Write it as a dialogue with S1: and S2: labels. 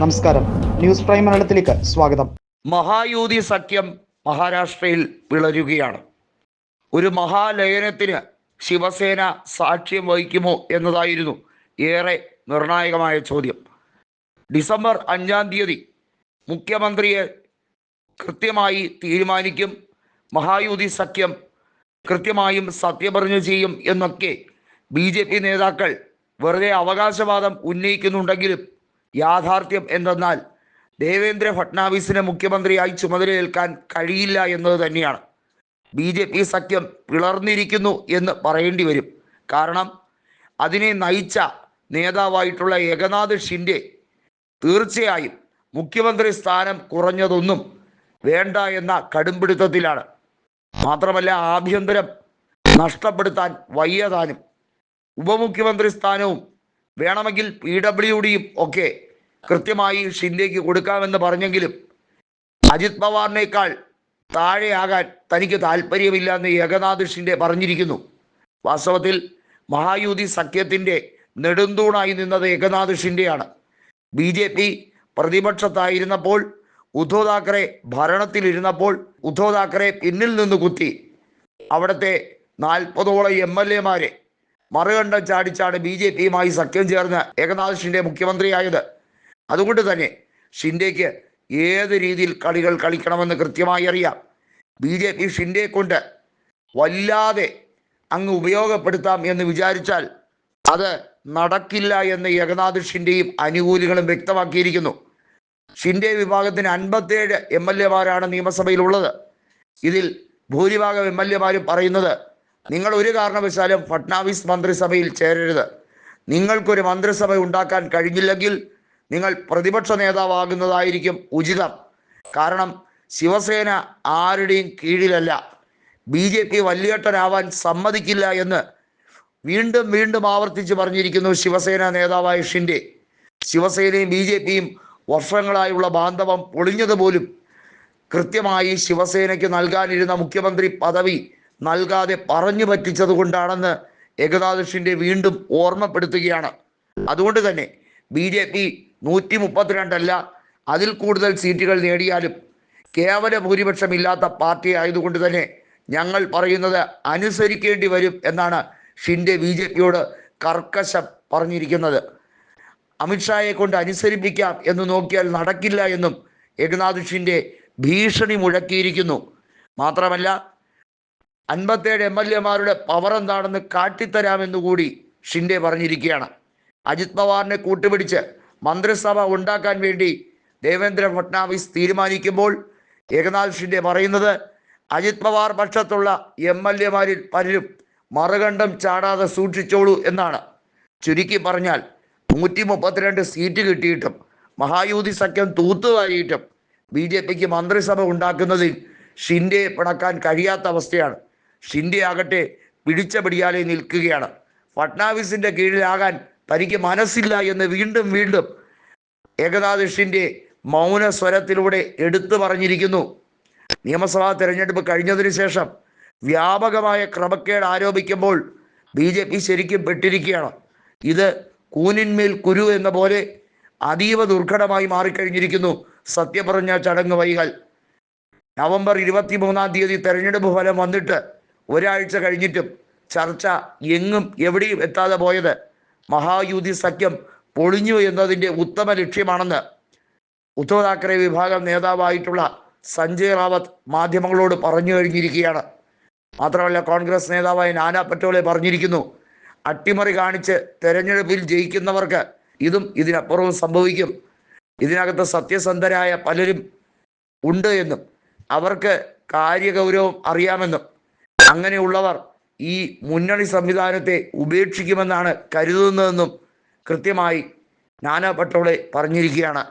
S1: നമസ്കാരം. News prime മലയാളത്തിലേക്ക് സ്വാഗതം.
S2: മഹായൂതി സഖ്യം മഹാരാഷ്ട്രയിൽ വിളരുകയാണ്. ഒരു മഹാലയനത്തിന് ശിവസേന സാക്ഷ്യം വഹിക്കുമോ എന്നതായിരുന്നു ഏറെ നിർണായകമായ ചോദ്യം. ഡിസംബർ അഞ്ചാം തീയതി മുഖ്യമന്ത്രിയെ കൃത്യമായി തീരുമാനിക്കും മഹായൂതി സഖ്യം കൃത്യമായും സത്യപ്രതിജ്ഞ ചെയ്യും എന്നൊക്കെ ബി നേതാക്കൾ വെറുതെ അവകാശവാദം ഉന്നയിക്കുന്നുണ്ടെങ്കിലും യാഥാർത്ഥ്യം എന്തെന്നാൽ ദേവേന്ദ്ര ഫട്നാവിസിനെ മുഖ്യമന്ത്രിയായി ചുമതലയേൽക്കാൻ കഴിയില്ല എന്നത് തന്നെയാണ്. ബി ജെ പി സഖ്യം പിളർന്നിരിക്കുന്നു എന്ന് പറയേണ്ടി വരും. കാരണം അതിനെ നയിച്ച നേതാവായിട്ടുള്ള ഏകനാഥ് ഷിൻഡെ തീർച്ചയായും മുഖ്യമന്ത്രി സ്ഥാനം കുറഞ്ഞതൊന്നും വേണ്ട എന്ന കടുംപിടുത്തത്തിലാണ്. മാത്രമല്ല ആഭ്യന്തരം നഷ്ടപ്പെടുത്താൻ വയ്യതാനും ഉപമുഖ്യമന്ത്രി സ്ഥാനവും വേണമെങ്കിൽ പി ഡബ്ല്യു ഡിയും ഒക്കെ കൃത്യമായി ഷിൻഡേക്ക് കൊടുക്കാമെന്ന് പറഞ്ഞെങ്കിലും അജിത് പവാറിനേക്കാൾ താഴെയാകാൻ തനിക്ക് താല്പര്യമില്ല എന്ന് ഏകനാഥ് ഷിൻഡെ പറഞ്ഞിരിക്കുന്നു. വാസ്തവത്തിൽ മഹായൂതി സഖ്യത്തിന്റെ നെടുന്തൂണായി നിന്നത് Eknath ഷിൻഡെയാണ്. B J P പ്രതിപക്ഷത്തായിരുന്നപ്പോൾ Uddhav Thackeray ഭരണത്തിലിരുന്നപ്പോൾ Uddhav Thackeray പിന്നിൽ നിന്ന് കുത്തി. അവിടുത്തെ നാൽപ്പതോളം എം എൽ എമാരെ മറുകണ്ഠം ചാടിച്ചാണ് ബി ജെ പിയുമായി സഖ്യം ചേർന്ന് ഏകനാഥ് ഷിൻഡെ മുഖ്യമന്ത്രിയായത്. അതുകൊണ്ട് തന്നെ ഷിൻഡേക്ക് ഏത് രീതിയിൽ കളികൾ കളിക്കണമെന്ന് കൃത്യമായി അറിയാം. ബി ജെ പി ഷിൻഡെ കൊണ്ട് വല്ലാതെ അങ്ങ് ഉപയോഗപ്പെടുത്താം എന്ന് വിചാരിച്ചാൽ അത് നടക്കില്ല എന്ന് ഏകനാഥ് ഷിൻഡെയും അനുകൂലികളും വ്യക്തമാക്കിയിരിക്കുന്നു. ഷിൻഡെ വിഭാഗത്തിന് അൻപത്തേഴ് എം എൽ എമാരാണ് നിയമസഭയിലുള്ളത്. ഇതിൽ ഭൂരിഭാഗം എം എൽ എമാരും പറയുന്നത് നിങ്ങൾ ഒരു കാരണവശാലും ഫട്നാവിസ് മന്ത്രിസഭയിൽ ചേരരുത്. നിങ്ങൾക്കൊരു മന്ത്രിസഭ ഉണ്ടാക്കാൻ കഴിഞ്ഞില്ലെങ്കിൽ നിങ്ങൾ പ്രതിപക്ഷ നേതാവാകുന്നതായിരിക്കും ഉചിതം. കാരണം ശിവസേന ആരുടെയും കീഴിലല്ല. ബി ജെ പി വല്യേട്ടനാവാൻ സമ്മതിക്കില്ല എന്ന് വീണ്ടും വീണ്ടും ആവർത്തിച്ച് പറഞ്ഞിരിക്കുന്നു ശിവസേന നേതാവായ ഷിൻഡെ. ശിവസേനയും ബി ജെ പിയും വർഷങ്ങളായുള്ള ബാന്ധവം പൊളിഞ്ഞതുപോലും കൃത്യമായി ശിവസേനയ്ക്ക് നൽകാനിരുന്ന മുഖ്യമന്ത്രി പദവി നൽകാതെ പറഞ്ഞു പറ്റിച്ചത് കൊണ്ടാണെന്ന് ഏകനാഥ് ഷിൻഡെ വീണ്ടും ഓർമ്മപ്പെടുത്തുകയാണ്. അതുകൊണ്ട് തന്നെ ബി ജെ പി നൂറ്റി മുപ്പത്തിരണ്ടല്ല അതിൽ കൂടുതൽ സീറ്റുകൾ നേടിയാലും കേവല ഭൂരിപക്ഷമില്ലാത്ത പാർട്ടി ആയതുകൊണ്ട് തന്നെ ഞങ്ങൾ പറയുന്നത് അനുസരിക്കേണ്ടി വരും എന്നാണ് ഷിൻഡെ ബി ജെ പിയോട് കർക്കശം പറഞ്ഞിരിക്കുന്നത്. അമിത്ഷായെ കൊണ്ട് അനുസരിപ്പിക്കാം എന്ന് നോക്കിയാൽ നടക്കില്ല എന്നും ഏകനാഥ് ഷിൻഡെ ഭീഷണി മുഴക്കിയിരിക്കുന്നു. മാത്രമല്ല അൻപത്തേഴ് എം എൽ എമാരുടെ പവർ എന്താണെന്ന് കാട്ടിത്തരാമെന്നുകൂടി ഷിൻഡെ പറഞ്ഞിരിക്കുകയാണ്. അജിത് പവാറിനെ കൂട്ടുപിടിച്ച് മന്ത്രിസഭ ഉണ്ടാക്കാൻ വേണ്ടി ദേവേന്ദ്ര ഫട്നാവിസ് തീരുമാനിക്കുമ്പോൾ ഏകനാഥ് ഷിൻഡെ പറയുന്നത് അജിത് പവാർ പക്ഷത്തുള്ള എം എൽ എമാരിൽ പലരും മറുകണ്ഠം ചാടാതെ സൂക്ഷിച്ചോളൂ എന്നാണ്. ചുരുക്കി പറഞ്ഞാൽ നൂറ്റി മുപ്പത്തിരണ്ട് സീറ്റ് കിട്ടിയിട്ടും മഹായൂതി സഖ്യം തൂത്തുവാരിയിട്ടും ബി ജെ പിക്ക് മന്ത്രിസഭ ഉണ്ടാക്കുന്നതിൽ ഷിൻഡയെ പിണക്കാൻ കഴിയാത്ത അവസ്ഥയാണ്. ഷിൻഡെ ആകട്ടെ പിടിച്ച പിടിയാലെ നിൽക്കുകയാണ്. ഫട്നാവിസിന്റെ കീഴിലാകാൻ തനിക്ക് മനസ്സില്ല എന്ന് വീണ്ടും വീണ്ടും ഏകനാഥിഷിന്റെ മൗന സ്വരത്തിലൂടെ എടുത്തു പറഞ്ഞിരിക്കുന്നു. നിയമസഭാ തെരഞ്ഞെടുപ്പ് കഴിഞ്ഞതിന് ശേഷം വ്യാപകമായ ക്രമക്കേട് ആരോപിക്കുമ്പോൾ ബി ജെ പി ശരിക്കും പെട്ടിരിക്കുകയാണ്. ഇത് കൂനിന്മേൽ കുരു എന്ന പോലെ അതീവ ദുർഘടമായി മാറിക്കഴിഞ്ഞിരിക്കുന്നു സത്യപറഞ്ഞ ചടങ്ങ് വൈകൽ നവംബർ ഇരുപത്തി മൂന്നാം തീയതി തെരഞ്ഞെടുപ്പ് ഫലം വന്നിട്ട് ഒരാഴ്ച കഴിഞ്ഞിട്ടും ചർച്ച എങ്ങും എവിടെയും എത്താതെ പോയത് മഹായൂതി സഖ്യം പൊളിഞ്ഞു എന്നതിന്റെ ഉത്തമ ലക്ഷ്യമാണെന്ന് ഉദ്ധവ് താക്കറെ വിഭാഗം നേതാവായിട്ടുള്ള സഞ്ജയ് റാവത്ത് മാധ്യമങ്ങളോട് പറഞ്ഞു കഴിഞ്ഞിരിക്കുകയാണ്. മാത്രമല്ല കോൺഗ്രസ് നേതാവായ നാനാ പറ്റോളെ പറഞ്ഞിരിക്കുന്നു അട്ടിമറി കാണിച്ച് തെരഞ്ഞെടുപ്പിൽ ജയിക്കുന്നവർക്ക് ഇതും ഇതിനപ്പുറവും സംഭവിക്കും. ഇതിനകത്ത് സത്യസന്ധരായ പലരും ഉണ്ട് എന്നും അവർക്ക് കാര്യഗൗരവം അറിയാമെന്നും അങ്ങനെയുള്ളവർ ഈ മുന്നണി സംവിധാനത്തെ ഉപേക്ഷിക്കുമെന്നാണ് കരുതുന്നതെന്നും കൃത്യമായി നാനാ പട്ടോളെ പറഞ്ഞിരിക്കുകയാണ്.